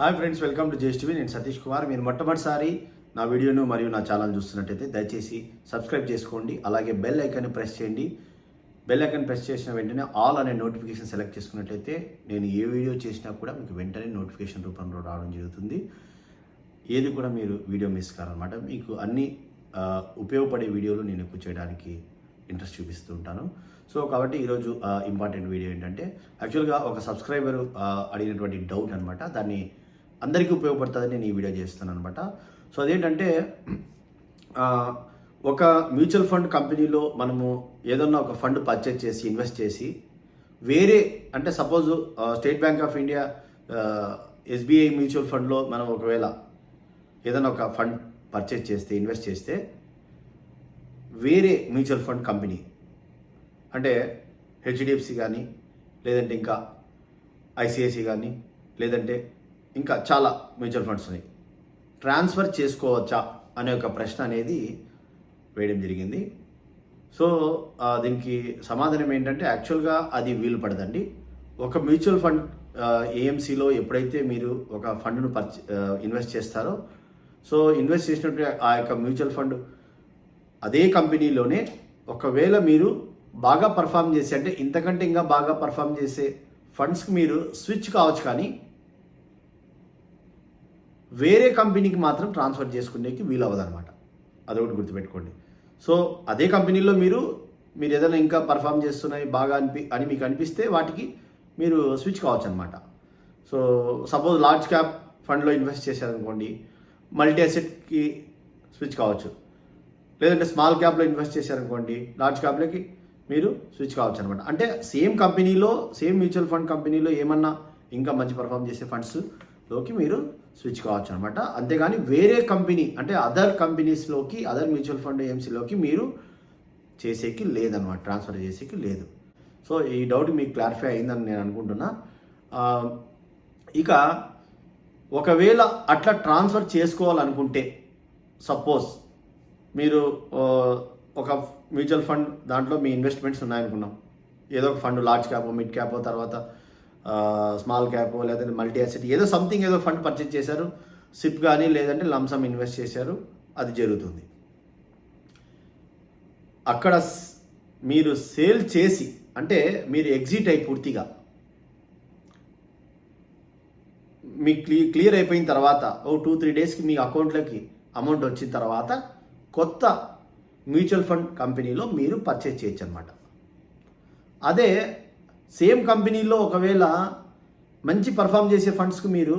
Hi friends welcome to JSTV. నేను సతీష్ కుమార్. మీరు మొట్టమొదటిసారి నా వీడియోను మరియు నా ఛానల్ చూస్తున్నట్టయితే దయచేసి సబ్స్క్రైబ్ చేసుకోండి. అలాగే బెల్ ఐకాన్ని ప్రెస్ చేయండి. బెల్ ఐకాన్ ప్రెస్ చేసిన వెంటనే ఆల్ అనే నోటిఫికేషన్ సెలెక్ట్ చేసుకున్నట్టయితే నేను ఏ వీడియో చేసినా కూడా మీకు వెంటనే నోటిఫికేషన్ రూపంలో రావడం జరుగుతుంది. ఏది కూడా మీరు వీడియో మిస్ కారనమాట. మీకు అన్ని ఉపయోగపడే వీడియోలు నేను ఎక్కువ చేయడానికి ఇంట్రెస్ట్ చూపిస్తూ ఉంటాను. సో కాబట్టి ఈరోజు ఇంపార్టెంట్ వీడియో ఏంటంటే యాక్చువల్గా ఒక సబ్స్క్రైబర్ అడిగినటువంటి డౌట్ అనమాట దాన్ని అందరికీ ఉపయోగపడుతుందని నేను ఈ వీడియో చేస్తాను అనమాట సో అదేంటంటే ఒక మ్యూచువల్ ఫండ్ కంపెనీలో మనము ఏదన్నా ఒక ఫండ్ పర్చేజ్ చేసి ఇన్వెస్ట్ చేసి వేరే అంటే suppose State Bank of India SBI mutual ఫండ్లో మనం ఒకవేళ ఏదైనా ఒక ఫండ్ పర్చేజ్ చేస్తే ఇన్వెస్ట్ చేస్తే వేరే మ్యూచువల్ ఫండ్ కంపెనీ అంటే హెచ్డిఎఫ్సి కానీ లేదంటే ఇంకా ఐసిఐసి కానీ లేదంటే ఇంకా చాలా మ్యూచువల్ ఫండ్స్ ఉన్నాయి. ట్రాన్స్ఫర్ చేసుకోవచ్చా అనే ఒక ప్రశ్న అనేది వేయడం జరిగింది. సో దీనికి సమాధానం ఏంటంటే యాక్చువల్గా అది వీలు పడదండి. ఒక మ్యూచువల్ ఫండ్ ఏఎంసీలో ఎప్పుడైతే మీరు ఒక ఫండ్ను పర్చే ఇన్వెస్ట్ చేస్తారో సో ఇన్వెస్ట్ చేసినట్టు ఆ యొక్క మ్యూచువల్ ఫండ్ అదే కంపెనీలోనే ఒకవేళ మీరు బాగా పర్ఫామ్ చేసి అంటే ఇంతకంటే ఇంకా బాగా పర్ఫామ్ చేసే ఫండ్స్కి మీరు స్విచ్ కావచ్చు కానీ వేరే కంపెనీకి మాత్రం ట్రాన్స్ఫర్ చేసుకునేకి వీలు అవ్వదన్నమాట అదొకటి గుర్తుపెట్టుకోండి. సో అదే కంపెనీలో మీరు మీరు ఏదైనా ఇంకా పర్ఫామ్ చేస్తున్నాయి బాగా అనిపి అని మీకు అనిపిస్తే వాటికి మీరు స్విచ్ కావచ్చు అనమాట సో సపోజ్ లార్జ్ క్యాప్ ఫండ్లో ఇన్వెస్ట్ చేశారనుకోండి మల్టీ అసెట్కి స్విచ్ కావచ్చు. లేదంటే స్మాల్ క్యాప్లో ఇన్వెస్ట్ చేశారనుకోండి లార్జ్ క్యాప్లోకి మీరు స్విచ్ కావచ్చు అనమాట అంటే సేమ్ కంపెనీలో సేమ్ మ్యూచువల్ ఫండ్ కంపెనీలో ఏమన్నా ఇంకా మంచి పర్ఫామ్ చేసే ఫండ్స్లోకి మీరు స్విచ్ కావచ్చు అనమాట అంతేగాని వేరే కంపెనీ అంటే అదర్ కంపెనీస్లోకి అదర్ మ్యూచువల్ ఫండ్ ఏఎంసీలోకి మీరు చేసేకి లేదనమాట ట్రాన్స్ఫర్ చేసేకి లేదు. సో ఈ డౌట్ మీకు క్లారిఫై అయిందని నేను అనుకుంటున్నా. ఇక ఒకవేళ అట్లా ట్రాన్స్ఫర్ చేసుకోవాలనుకుంటే సపోజ్ మీరు ఒక మ్యూచువల్ ఫండ్ దాంట్లో మీ ఇన్వెస్ట్మెంట్స్ ఉన్నాయనుకున్నాం. ఏదో ఒక fund large cap mid cap తర్వాత స్మాల్ క్యాప్ లేదంటే మల్టీ అసెట్ ఏదో సంథింగ్ ఏదో ఫండ్ పర్చేజ్ చేశారు. సిప్ కానీ లేదంటే లంసమ్ ఇన్వెస్ట్ చేశారు. అది జరుగుతుంది. అక్కడ మీరు సేల్ చేసి అంటే మీరు ఎగ్జిట్ అయి పూర్తిగా మీ క్లీ క్లియర్ అయిపోయిన తర్వాత ఓ టూ త్రీ డేస్కి మీ అకౌంట్లోకి అమౌంట్ వచ్చిన తర్వాత కొత్త మ్యూచువల్ ఫండ్ కంపెనీలో మీరు పర్చేజ్ చేయొచ్చు అనమాట అదే సేమ్ కంపెనీలో ఒకవేళ మంచి పర్ఫామ్ చేసే ఫండ్స్కి మీరు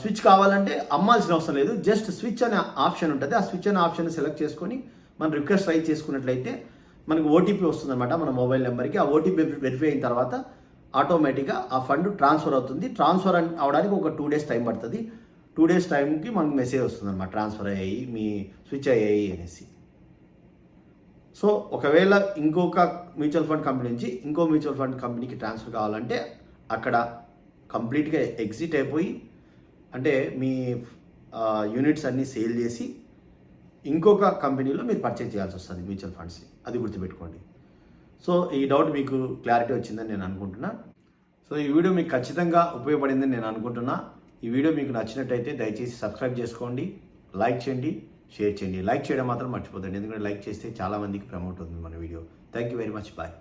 స్విచ్ కావాలంటే అమ్మాల్సిన అవసరం లేదు. జస్ట్ స్విచ్ అనే ఆప్షన్ ఉంటుంది. ఆ స్విచ్ అనే ఆప్షన్ సెలెక్ట్ చేసుకొని మనం రిక్వెస్ట్ రైట్ చేసుకున్నట్లయితే మనకు ఓటీపీ వస్తుందన్నమాట మన మొబైల్ నెంబర్కి ఆ ఓటీపీ వెరిఫై అయిన తర్వాత ఆటోమేటిక్గా ఆ ఫండ్ ట్రాన్స్ఫర్ అవుతుంది. ట్రాన్స్ఫర్ అవడానికి ఒక టూ డేస్ టైం పడుతుంది. టూ డేస్ టైంకి మనకు మెసేజ్ వస్తుందన్నమాట. ట్రాన్స్ఫర్ అయ్యాయి మీ స్విచ్ అయ్యాయి అనేసి. సో ఒకవేళ ఇంకొక మ్యూచువల్ ఫండ్ కంపెనీ నుంచి ఇంకో మ్యూచువల్ ఫండ్ కంపెనీకి ట్రాన్స్ఫర్ కావాలంటే అక్కడ కంప్లీట్గా ఎగ్జిట్ అయిపోయి అంటే మీ యూనిట్స్ అన్నీ సేల్ చేసి ఇంకొక కంపెనీలో మీరు పర్చేజ్ చేయాల్సి వస్తుంది మ్యూచువల్ ఫండ్స్ని అది గుర్తుపెట్టుకోండి. సో ఈ డౌట్ మీకు క్లారిటీ వచ్చిందని నేను అనుకుంటున్నా. సో ఈ వీడియో మీకు ఖచ్చితంగా ఉపయోగపడిందని నేను అనుకుంటున్నా. ఈ వీడియో మీకు నచ్చినట్టయితే దయచేసి సబ్స్క్రైబ్ చేసుకోండి లైక్ చేయండి. షేర్ చేయండి. లైక్ చేయడం మాత్రం మర్చిపోదండి ఎందుకంటే లైక్ చేస్తే చాలామందికి ప్రమోట్ అవుతుంది మన video. Thank you very much. Bye.